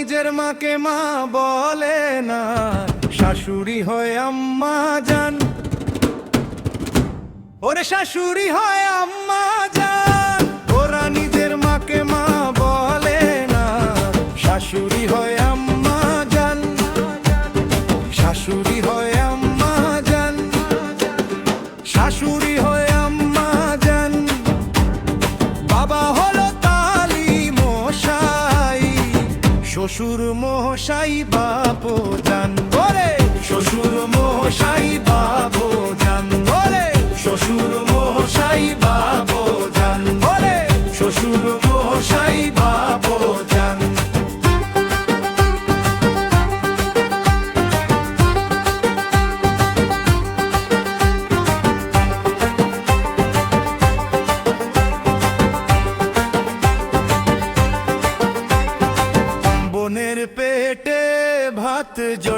নিজের মাকে মা বলে না। শাশুড়ি হয় আম্মা জান। ওরে শাশুড়ি হয় আম্মা জান। ওরা নিজের মাকে মা বলে না। শাশুড়ি হয় আম্মা জান। শাশুড়ি হয় আম্মা জান। শাশুড়ি হয় শ্বশুর মহাশাই বাপো জান বলে। শ্বশুর মহাশাই বাবো জান বলে। শ্বশুর মশাই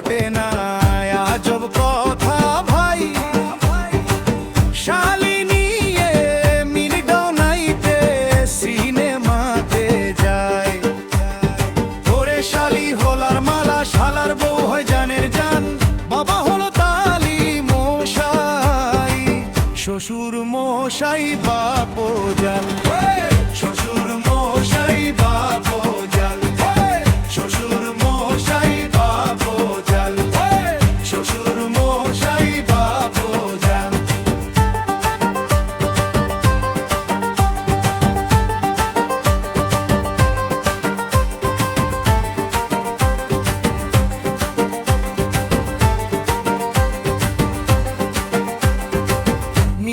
জোটে না। আজব কথা ভাই। শালিনী মিলডনাইতে সিনেমাতে যায় ওরে শালি হলার মালা, শালার বউ হয় জানের জান। বাবা হলো তালি মশাই, শ্বশুর মশাই বাপো জান।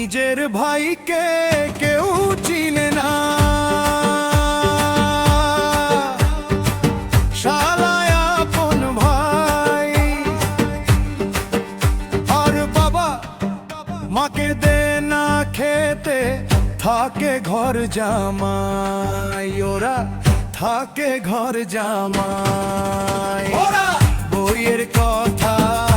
নিজের ভাইকে কেউ চিনে না। ভাই। আর বাবা মাকে দে না খেতে থাকে ঘর জামাই। ওরা থাকে ঘর জামাই। বইয়ের কথায়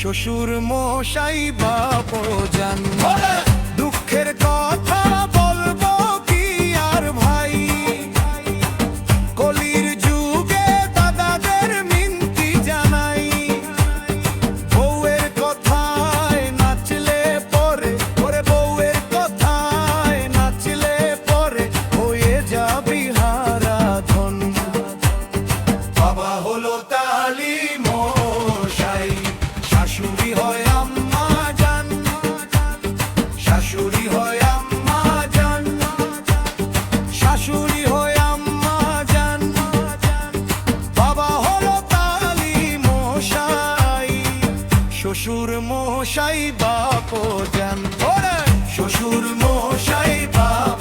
শ্বশুর মশাই বাপ জান। দুঃখের কথা শ্বশুর মশাই বাপ জান। শ্বশুর মশাই বাপ।